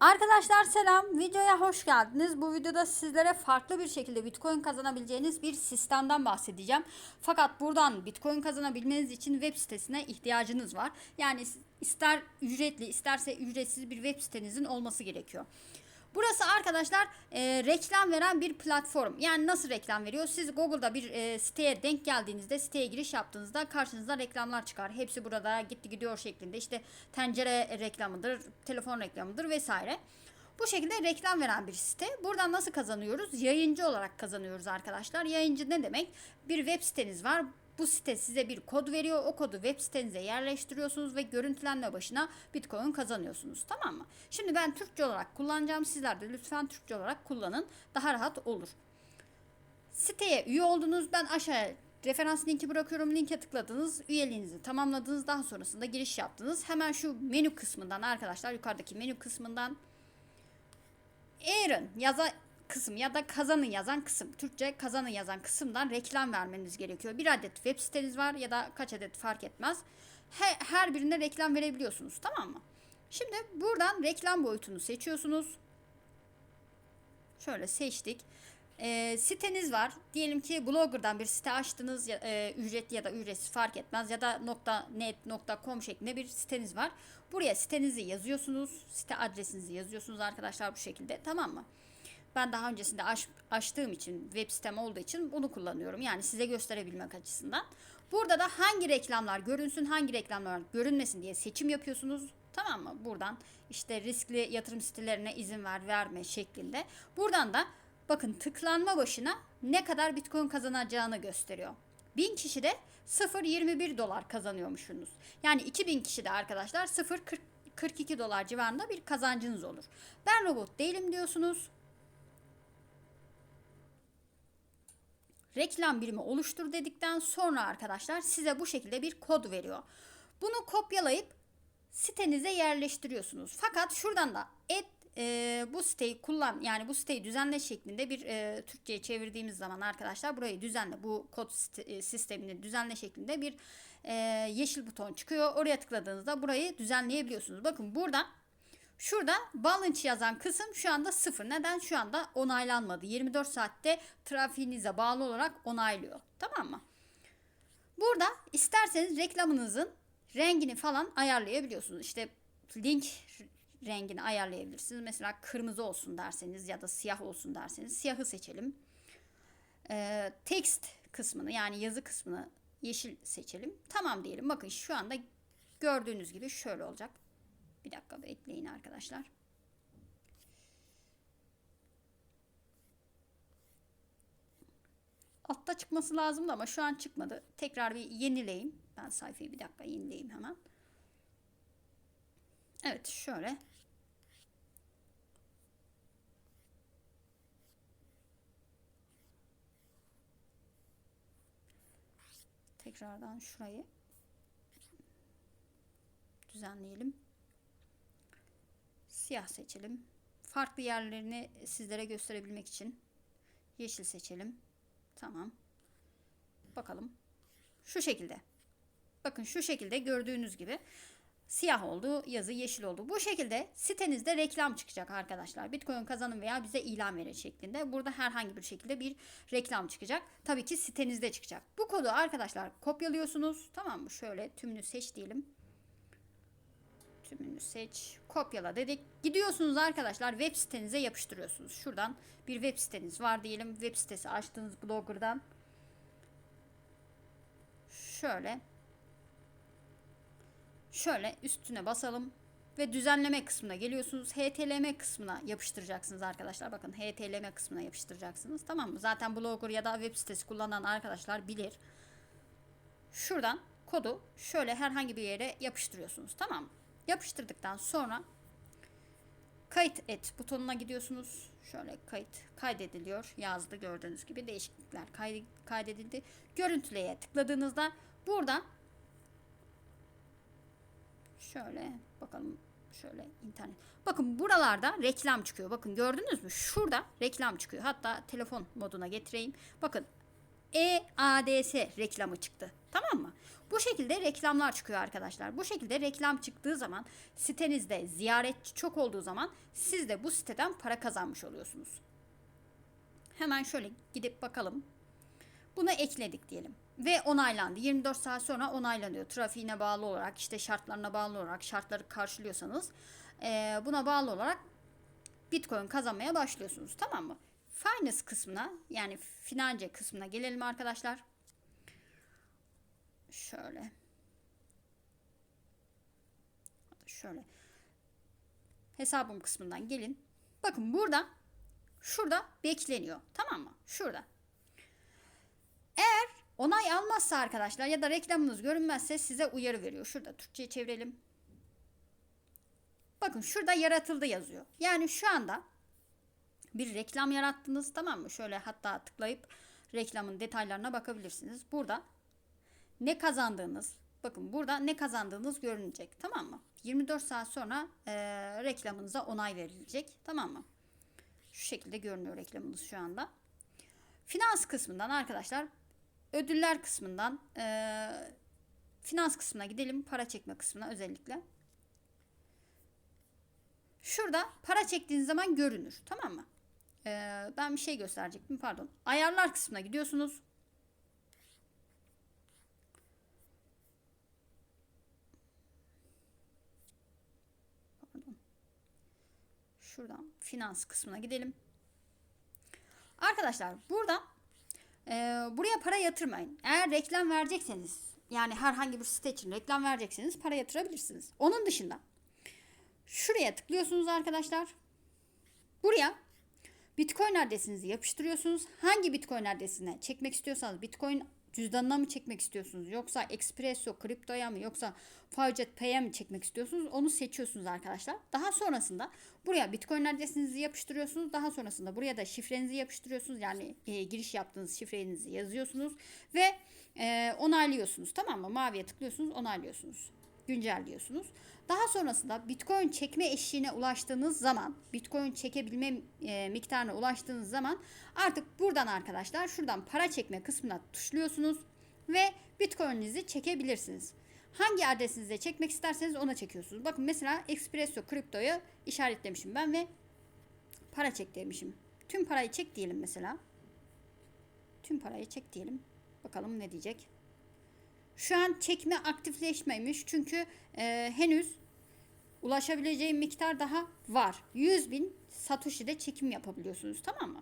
Arkadaşlar selam. Videoya hoş geldiniz. Bu videoda sizlere farklı bir şekilde Bitcoin kazanabileceğiniz bir sistemden bahsedeceğim. Fakat buradan Bitcoin kazanabilmeniz için web sitesine ihtiyacınız var. Yani ister ücretli isterse ücretsiz bir web sitenizin olması gerekiyor. Burası arkadaşlar e, reklam veren bir platform. Yani nasıl reklam veriyor? Siz Google'da bir e, siteye denk geldiğinizde, siteye giriş yaptığınızda karşınıza reklamlar çıkar. Hepsi burada gitti gidiyor şeklinde. İşte tencere reklamıdır, telefon reklamıdır vesaire. Bu şekilde reklam veren bir site. Buradan nasıl kazanıyoruz? Yayıncı olarak kazanıyoruz arkadaşlar. Yayıncı ne demek? Bir web siteniz var. Bu site size bir kod veriyor. O kodu web sitenize yerleştiriyorsunuz ve görüntülenme başına Bitcoin kazanıyorsunuz. Tamam mı? Şimdi ben Türkçe olarak kullanacağım. Sizler de lütfen Türkçe olarak kullanın. Daha rahat olur. Siteye üye oldunuz. Ben aşağıya referans linki bırakıyorum. Linke tıkladınız. Üyeliğinizi tamamladınız. Daha sonrasında giriş yaptınız. Hemen şu menü kısmından arkadaşlar yukarıdaki menü kısmından Earn yaza kısım ya da kazanın yazan kısım. Türkçe kazanın yazan kısımdan reklam vermeniz gerekiyor. Bir adet web siteniz var ya da kaç adet fark etmez. Her, her birine reklam verebiliyorsunuz tamam mı? Şimdi buradan reklam boyutunu seçiyorsunuz. Şöyle seçtik. E, siteniz var. Diyelim ki blogger'dan bir site açtınız. Ya, e, ücretli ya da ücretsiz fark etmez. Ya da .net, .com şeklinde bir siteniz var. Buraya sitenizi yazıyorsunuz. Site adresinizi yazıyorsunuz arkadaşlar bu şekilde. Tamam mı? Ben daha öncesinde aç, açtığım için web sitem olduğu için bunu kullanıyorum. Yani size gösterebilmek açısından. Burada da hangi reklamlar görünsün, hangi reklamlar görünmesin diye seçim yapıyorsunuz. Tamam mı? Buradan işte riskli yatırım sitelerine izin ver, verme şeklinde. Buradan da bakın tıklanma başına ne kadar Bitcoin kazanacağını gösteriyor. 1000 kişi de 0.21 dolar kazanıyormuşsunuz. Yani 2000 kişi de arkadaşlar 0.42 dolar civarında bir kazancınız olur. Ben robot değilim diyorsunuz. Reklam birimi oluştur dedikten sonra arkadaşlar size bu şekilde bir kod veriyor. Bunu kopyalayıp sitenize yerleştiriyorsunuz. Fakat şuradan da et e, bu siteyi kullan yani bu siteyi düzenle şeklinde bir e, Türkçe'ye çevirdiğimiz zaman arkadaşlar burayı düzenle bu kod e, sistemini düzenle şeklinde bir e, yeşil buton çıkıyor. Oraya tıkladığınızda burayı düzenleyebiliyorsunuz. Bakın buradan Şurada balance yazan kısım şu anda sıfır. Neden? Şu anda onaylanmadı. 24 saatte trafiğinize bağlı olarak onaylıyor. Tamam mı? Burada isterseniz reklamınızın rengini falan ayarlayabiliyorsunuz. İşte link rengini ayarlayabilirsiniz. Mesela kırmızı olsun derseniz ya da siyah olsun derseniz siyahı seçelim. Ee, text kısmını yani yazı kısmını yeşil seçelim. Tamam diyelim. Bakın şu anda gördüğünüz gibi şöyle olacak. Bir dakika bekleyin arkadaşlar. Altta çıkması lazımdı ama şu an çıkmadı. Tekrar bir yenileyim. Ben sayfayı bir dakika yenileyim hemen. Evet şöyle. Tekrardan şurayı düzenleyelim siyah seçelim. Farklı yerlerini sizlere gösterebilmek için yeşil seçelim. Tamam. Bakalım. Şu şekilde. Bakın şu şekilde gördüğünüz gibi siyah oldu, yazı yeşil oldu. Bu şekilde sitenizde reklam çıkacak arkadaşlar. Bitcoin kazanın veya bize ilan verin şeklinde. Burada herhangi bir şekilde bir reklam çıkacak. Tabii ki sitenizde çıkacak. Bu kodu arkadaşlar kopyalıyorsunuz. Tamam mı? Şöyle tümünü seç diyelim tümünü seç, kopyala dedik. Gidiyorsunuz arkadaşlar web sitenize yapıştırıyorsunuz. Şuradan bir web siteniz var diyelim. Web sitesi açtığınız blogger'dan şöyle şöyle üstüne basalım ve düzenleme kısmına geliyorsunuz. HTML kısmına yapıştıracaksınız arkadaşlar. Bakın HTML kısmına yapıştıracaksınız. Tamam mı? Zaten blogger ya da web sitesi kullanan arkadaşlar bilir. Şuradan kodu şöyle herhangi bir yere yapıştırıyorsunuz. Tamam mı? Yapıştırdıktan sonra kayıt et butonuna gidiyorsunuz. Şöyle kayıt kaydediliyor. Yazdı gördüğünüz gibi değişiklikler kaydedildi. Görüntüleye tıkladığınızda buradan şöyle bakalım şöyle internet. Bakın buralarda reklam çıkıyor. Bakın gördünüz mü? Şurada reklam çıkıyor. Hatta telefon moduna getireyim. Bakın EADS reklamı çıktı. Tamam mı? Bu şekilde reklamlar çıkıyor arkadaşlar. Bu şekilde reklam çıktığı zaman sitenizde ziyaretçi çok olduğu zaman siz de bu siteden para kazanmış oluyorsunuz. Hemen şöyle gidip bakalım. Bunu ekledik diyelim ve onaylandı. 24 saat sonra onaylanıyor. Trafiğine bağlı olarak, işte şartlarına bağlı olarak, şartları karşılıyorsanız eee, buna bağlı olarak Bitcoin kazanmaya başlıyorsunuz. Tamam mı? Finance kısmına yani finance kısmına gelelim arkadaşlar. Şöyle. Şöyle. Hesabım kısmından gelin. Bakın burada şurada bekleniyor. Tamam mı? Şurada. Eğer onay almazsa arkadaşlar ya da reklamınız görünmezse size uyarı veriyor. Şurada Türkçe'ye çevirelim. Bakın şurada yaratıldı yazıyor. Yani şu anda bir reklam yarattınız tamam mı? Şöyle hatta tıklayıp reklamın detaylarına bakabilirsiniz. Burada ne kazandığınız bakın burada ne kazandığınız görünecek tamam mı? 24 saat sonra e, reklamınıza onay verilecek tamam mı? Şu şekilde görünüyor reklamınız şu anda. Finans kısmından arkadaşlar ödüller kısmından e, finans kısmına gidelim. Para çekme kısmına özellikle. Şurada para çektiğiniz zaman görünür. Tamam mı? Ee, ben bir şey gösterecektim. Pardon. Ayarlar kısmına gidiyorsunuz. Pardon. Şuradan finans kısmına gidelim. Arkadaşlar burada e, buraya para yatırmayın. Eğer reklam verecekseniz yani herhangi bir site için reklam verecekseniz para yatırabilirsiniz. Onun dışında Şuraya tıklıyorsunuz arkadaşlar. Buraya Bitcoin adresinizi yapıştırıyorsunuz. Hangi Bitcoin adresine çekmek istiyorsanız Bitcoin cüzdanına mı çekmek istiyorsunuz yoksa Expresso kriptoya mı yoksa Faucet Pay'e mi çekmek istiyorsunuz onu seçiyorsunuz arkadaşlar. Daha sonrasında buraya Bitcoin adresinizi yapıştırıyorsunuz. Daha sonrasında buraya da şifrenizi yapıştırıyorsunuz. Yani e, giriş yaptığınız şifrenizi yazıyorsunuz ve e, onaylıyorsunuz. Tamam mı? Maviye tıklıyorsunuz, onaylıyorsunuz güncelliyorsunuz. Daha sonrasında Bitcoin çekme eşiğine ulaştığınız zaman, Bitcoin çekebilme e, miktarına ulaştığınız zaman artık buradan arkadaşlar şuradan para çekme kısmına tuşluyorsunuz ve Bitcoin'inizi çekebilirsiniz. Hangi adresinizde çekmek isterseniz ona çekiyorsunuz. Bakın mesela Expresso Kripto'yu işaretlemişim ben ve para çek demişim. Tüm parayı çek diyelim mesela. Tüm parayı çek diyelim. Bakalım ne diyecek. Şu an çekme aktifleşmemiş çünkü e, henüz ulaşabileceğim miktar daha var. 100 bin Satoshi'de çekim yapabiliyorsunuz tamam mı?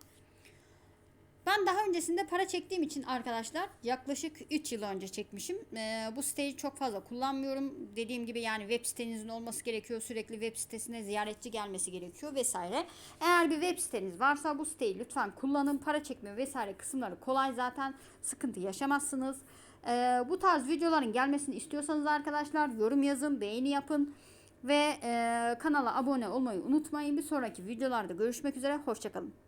Ben daha öncesinde para çektiğim için arkadaşlar yaklaşık 3 yıl önce çekmişim. Ee, bu siteyi çok fazla kullanmıyorum. Dediğim gibi yani web sitenizin olması gerekiyor. Sürekli web sitesine ziyaretçi gelmesi gerekiyor vesaire. Eğer bir web siteniz varsa bu siteyi lütfen kullanın. Para çekme vesaire kısımları kolay zaten. Sıkıntı yaşamazsınız. Ee, bu tarz videoların gelmesini istiyorsanız arkadaşlar yorum yazın, beğeni yapın. Ve e, kanala abone olmayı unutmayın. Bir sonraki videolarda görüşmek üzere. Hoşçakalın.